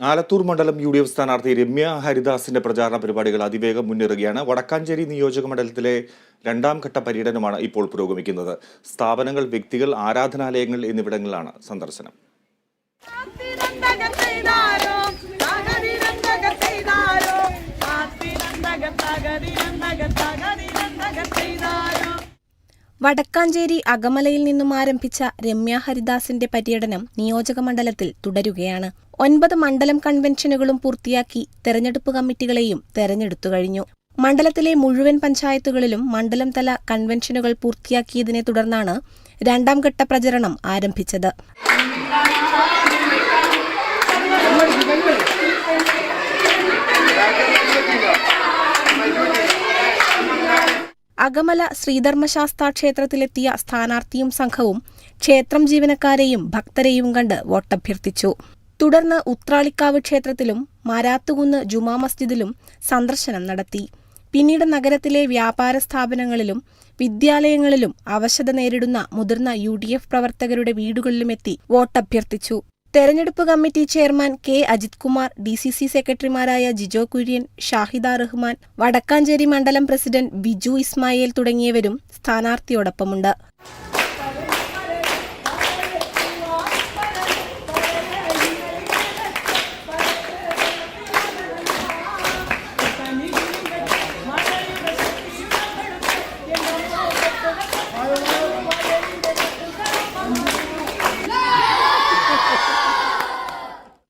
ആലത്തൂർ മണ്ഡലം U D F സ്ഥാനാർത്ഥി രമ്യ ഹരിദാസിന്റെ പ്രചാരണ പരിപാടികൾ അതിവേഗം മുന്നേറുകയാണ്. വടക്കാഞ്ചേരി നിയോജക മണ്ഡലത്തിലെ രണ്ടാം ഘട്ട പര്യടനമാണ് ഇപ്പോൾ പുരോഗമിക്കുന്നത്. സ്ഥാപനങ്ങൾ വ്യക്തികൾ ആരാധനാലയങ്ങൾ എന്നിവിടങ്ങളിലാണ് സന്ദർശനം. വടക്കാഞ്ചേരി അകമലയിൽ നിന്നും ആരംഭിച്ച രമ്യ ഹരിദാസിന്റെ പര്യടനം നിയോജക മണ്ഡലത്തിൽ തുടരുകയാണ്. ഒൻപത് മണ്ഡലം കൺവെൻഷനുകളും പൂർത്തിയാക്കി തെരഞ്ഞെടുപ്പ് കമ്മിറ്റികളെയും തെരഞ്ഞെടുത്തു കഴിഞ്ഞു. മണ്ഡലത്തിലെ മുഴുവൻ പഞ്ചായത്തുകളിലും മണ്ഡലം തല കൺവെൻഷനുകൾ പൂർത്തിയാക്കിയതിനെ തുടർന്നാണ് രണ്ടാം ഘട്ട പ്രചരണം ആരംഭിച്ചത്. അകമല ശ്രീധർമ്മശാസ്ത്ര ക്ഷേത്രത്തിലെത്തിയ സ്ഥാനാർത്ഥിയും സംഘവും ക്ഷേത്രം ജീവനക്കാരെയും ഭക്തരെയും കണ്ട് വോട്ടഭ്യർത്ഥിച്ചു. തുടർന്ന് ഉത്രാളിക്കാവ് ക്ഷേത്രത്തിലും മാരാത്തുകുന്ന് ജുമാ മസ്ജിദിലും സന്ദർശനം നടത്തി. പിന്നീട് നഗരത്തിലെ വ്യാപാര സ്ഥാപനങ്ങളിലും വിദ്യാലയങ്ങളിലും അവശത നേരിടുന്ന മുതിർന്ന യു ഡി എഫ് പ്രവർത്തകരുടെ വീടുകളിലുമെത്തി വോട്ടഭ്യർത്ഥിച്ചു. തെരഞ്ഞെടുപ്പ് committee chairman K Ajith Kumar D C C സെക്രട്ടറിമാരായ ജിജോ കുര്യൻ ഷാഹിദ റഹ്മാൻ വടക്കാഞ്ചേരി മണ്ഡലം പ്രസിഡന്റ് ബിജു ഇസ്മായേൽ തുടങ്ങിയവരും സ്ഥാനാർത്ഥിയോടൊപ്പമുണ്ട്.